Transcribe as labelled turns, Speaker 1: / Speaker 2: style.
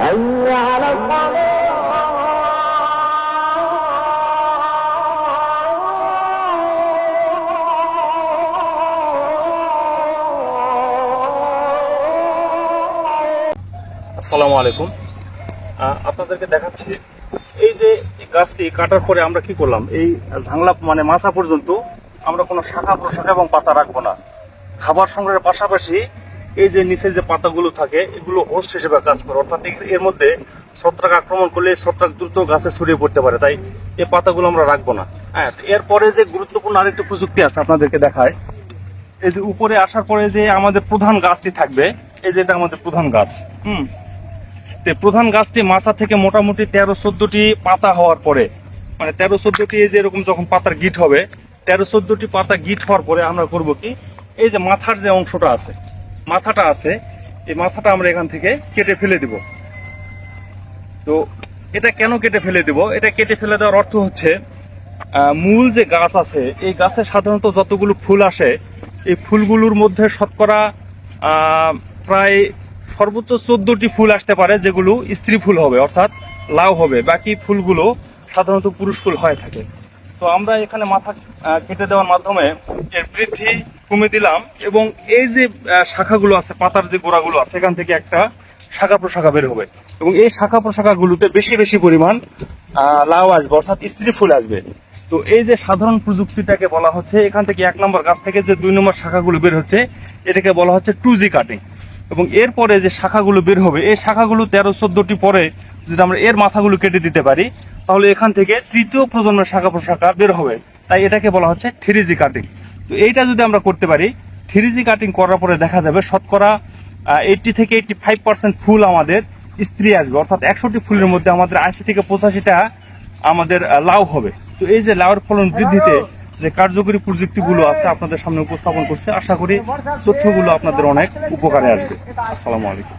Speaker 1: حي على
Speaker 2: আসসালামু আলাইকুম আহ, আপনাদেরকে দেখাচ্ছি এই যে এই গাছটি কাটার পরে আমরা কি করলাম এই ঝাংলা মানে মাছা পর্যন্ত আমরা কোনো শাখা প্রশাখা এবং পাতা রাখবো না খাবার সংগ্রহের পাশাপাশি এই যে নিচের যে পাতাগুলো থাকে, এগুলো হোস্ট হিসেবে কাজ করে। অর্থাৎ এর- মধ্যে ছত্রাক আক্রমণ করলে ছত্রাক দ্রুত গাছে ছড়িয়ে পড়তে পারে, তাই এই পাতাগুলো আমরা রাখব না। হ্যাঁ এরপরে যে গুরুত্বপূর্ণ আরেকটি প্রযুক্তি আছে আপনাদেরকে দেখায়। এই যে উপরে আসার পরে যে আমাদের প্রধান গাছটি থাকবে, এই যে এটা আমাদের প্রধান গাছ, হুম? প্রধান গাছটি মাথা থেকে মোটামুটি তেরো চোদ্দটি পাতা হওয়ার পরে মানে তেরো চোদ্দটি এই যে এরকম যখন পাতার গিট হবে, তেরো চোদ্দটি পাতা গিট হওয়ার পরে আমরা করব কি? এই যে মাথার যে অংশটা আছে মাথাটা আছে, এই মাথাটা আমরা এখান থেকে কেটে ফেলে দিব। তো এটা কেন কেটে ফেলে দিব? এটা কেটে ফেলে দেওয়ার অর্থ হচ্ছে মূল যে গাছ আছে, এই গাছে সাধারণত যতগুলো ফুল আসে, এই ফুলগুলোর মধ্যে শতকরা প্রায় সর্বোচ্চ চোদ্দটি ফুল আসতে পারে, যেগুলো স্ত্রী ফুল হবে, অর্থাৎ লাউ হবে। বাকি ফুলগুলো সাধারণত পুরুষ ফুল হয়ে থাকে। তো আমরা এখানে মাথা কেটে দেওয়ার মাধ্যমে এর বৃদ্ধি কমে দিলাম এবং এই যে শাখাগুলো আছে, পাতার যে গোড়াগুলো আছে, এখান থেকে একটা শাখা প্রশাখা বের হবে এবং এই শাখা প্রশাখাগুলোতে বেশি বেশি পরিমাণ লাউ আসবে, অর্থাৎ স্ত্রী ফুল আসবে। তো এই যে সাধারণ প্রযুক্তিটাকে বলা হচ্ছে, এখান থেকে এক নম্বর গাছ থেকে যে দুই নম্বর শাখাগুলো বের হচ্ছে, এটাকে বলা হচ্ছে টু জি কাটিং। এবং এরপরে যে শাখাগুলো বের হবে, এই শাখাগুলো তেরো, চোদ্দটি পরে যদি আমরা এর মাথাগুলো কেটে দিতে পারি, তাহলে এখান থেকে তৃতীয় প্রজন্মের শাখা প্রশাখা বের হবে। তাই এটাকে বলা হচ্ছে থ্রি জি কাটিং। তো এইটা যদি আমরা করতে পারি থ্রি জি কাটিং করার পরে দেখা যাবে শতকরা এইটটি থেকে এইটটি ফাইভ পার্সেন্ট ফুল আমাদের স্ত্রী আসবে। অর্থাৎ একশোটি ফুলের মধ্যে আমাদের আশি থেকে পঁচাশিটা আমাদের লাউ হবে। তো এই যে লাউয়ের ফলন বৃদ্ধিতে যে কার্যকরী প্রযুক্তিগুলো আছে আপনাদের সামনে উপস্থাপন করছে, আশা করি তথ্যগুলো আপনাদের অনেক উপকারে আসবে। আসসালামু আলাইকুম।